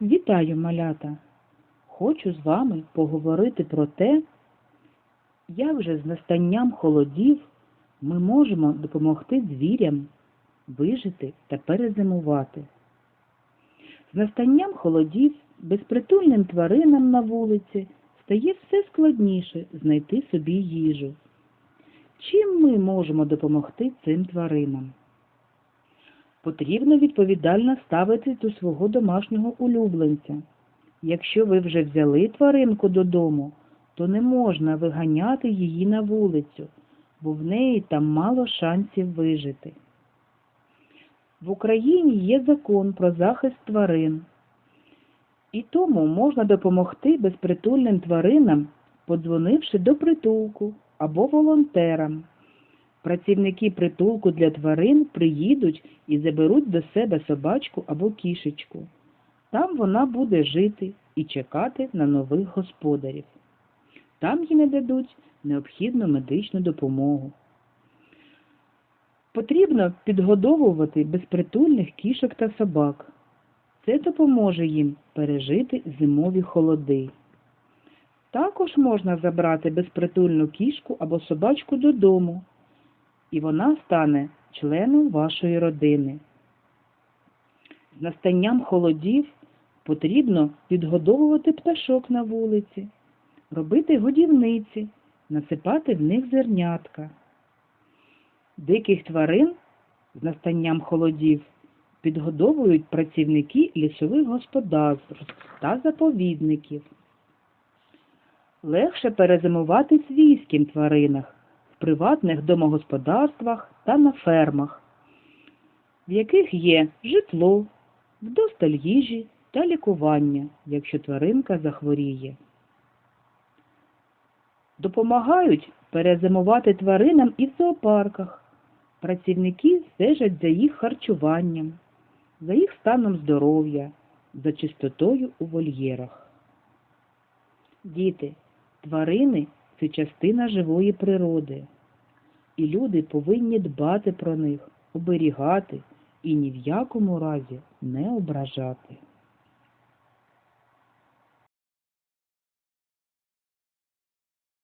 Вітаю, малята! Хочу з вами поговорити про те, як же з настанням холодів ми можемо допомогти звірям вижити та перезимувати. З настанням холодів безпритульним тваринам на вулиці стає все складніше знайти собі їжу. Чим ми можемо допомогти цим тваринам? Потрібно відповідально ставитись до свого домашнього улюбленця. Якщо ви вже взяли тваринку додому, то не можна виганяти її на вулицю, бо в неї там мало шансів вижити. В Україні є закон про захист тварин, і тому можна допомогти безпритульним тваринам, подзвонивши до притулку або волонтерам. Працівники притулку для тварин приїдуть і заберуть до себе собачку або кішечку. Там вона буде жити і чекати на нових господарів. Там їй нададуть необхідну медичну допомогу. Потрібно підгодовувати безпритульних кішок та собак. Це допоможе їм пережити зимові холоди. Також можна забрати безпритульну кішку або собачку додому, і вона стане членом вашої родини. З настанням холодів потрібно підгодовувати пташок на вулиці, робити годівниці, насипати в них зернятка. Диких тварин з настанням холодів підгодовують працівники лісових господарств та заповідників. Легше перезимувати свійським тваринах приватних домогосподарствах та на фермах, в яких є житло, вдосталь їжі та лікування, якщо тваринка захворіє. Допомагають перезимувати тваринам і в зоопарках. Працівники стежать за їх харчуванням, за їх станом здоров'я, за чистотою у вольєрах. Діти, тварини це частина живої природи, і люди повинні дбати про них, оберігати і ні в якому разі не ображати.